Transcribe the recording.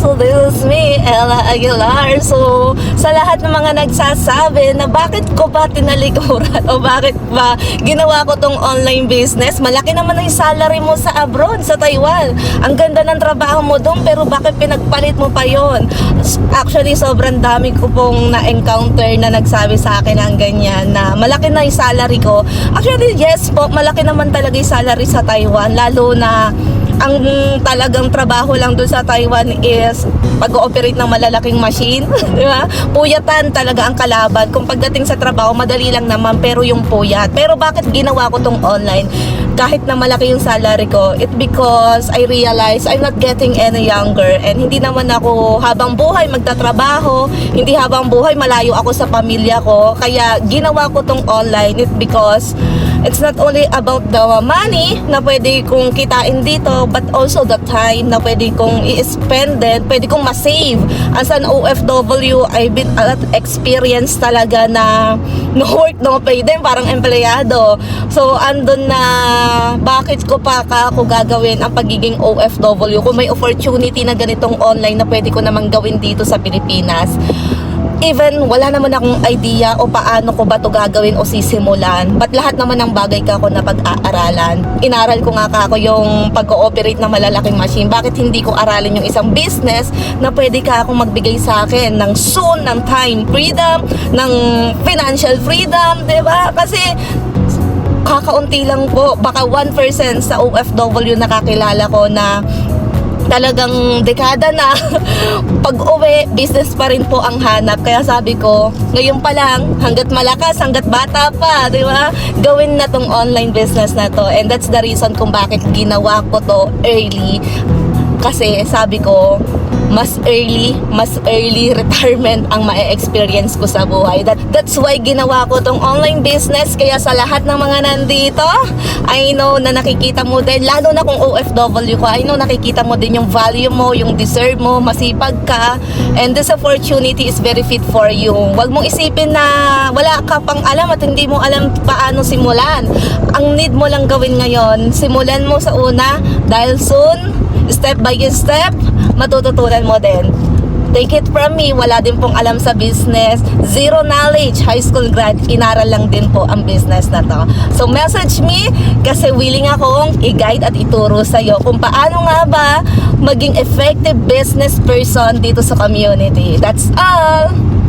So this is me, Ella Aguilar. So sa lahat ng mga nagsasabi na bakit ko ba tinalikuran o bakit ba ginawa ko tong online business, malaki naman ang salary mo sa abroad, sa Taiwan. Ang ganda ng trabaho mo doon pero bakit pinagpalit mo pa yon? Actually, sobrang dami ko pong na-encounter na nagsabi sa akin ng ganyan na malaki na yung salary ko. Actually, yes po, malaki naman talaga yung salary sa Taiwan, lalo na ang talagang trabaho lang doon sa Taiwan is pag-ooperate ng malalaking machine, di ba? Puyatan talaga ang kalaban. Kung pagdating sa trabaho, madali lang naman, pero yung puyat. Pero bakit ginawa ko tong online? Kahit na malaki yung salary ko, it because I realize I'm not getting any younger and hindi naman ako habang buhay magtatrabaho, hindi habang buhay malayo ako sa pamilya ko. Kaya ginawa ko tong online, it because it's not only about the money na pwede kong kitain dito but also the time na pwede kong i-spend din, pwede kong ma-save. As an OFW, I've been a lot experience talaga na no work, no pay din, parang empleyado. So, andun na bakit ko pa ka ako gagawin ang pagiging OFW kung may opportunity na ganitong online na pwede ko namang gawin dito sa Pilipinas even wala naman akong idea o paano ko ba to gagawin o sisimulan. But lahat naman ng bagay ka ako na pag-aaralan. Inaral ko nga ka ako yung pag-ooperate ng malalaking machine. Bakit hindi ko aralin yung isang business na pwede ka akong magbigay sa akin ng soon, ng time freedom, ng financial freedom, di ba? Kasi kakaunti lang po, baka 1% sa OFW nakakilala ko na talagang dekada na pag uwi, business pa rin po ang hanap. Kaya sabi ko, ngayon pa lang, hanggat malakas, hanggat bata pa, di ba? Gawin na tong online business na to. And that's the reason kung bakit ginawa ko to early. Kasi sabi ko, mas early, mas early retirement ang ma-experience ko sa buhay. That, that's why ginawa ko tong online business. Kaya sa lahat ng mga nandito, I know na nakikita mo din, lalo na kung OFW ko, I know nakikita mo din yung value mo, yung deserve mo, masipag ka. And this opportunity is very fit for you. Huwag mong isipin na wala ka pang alam at hindi mo alam paano simulan. Ang need mo lang gawin ngayon, simulan mo sa una dahil soon, step by step, matututunan mo din. Take it from me, wala din pong alam sa business. Zero knowledge, high school grad, inaral lang din po ang business na to. So message me kasi willing akong i-guide at ituro sa iyo kung paano nga ba maging effective business person dito sa community. That's all!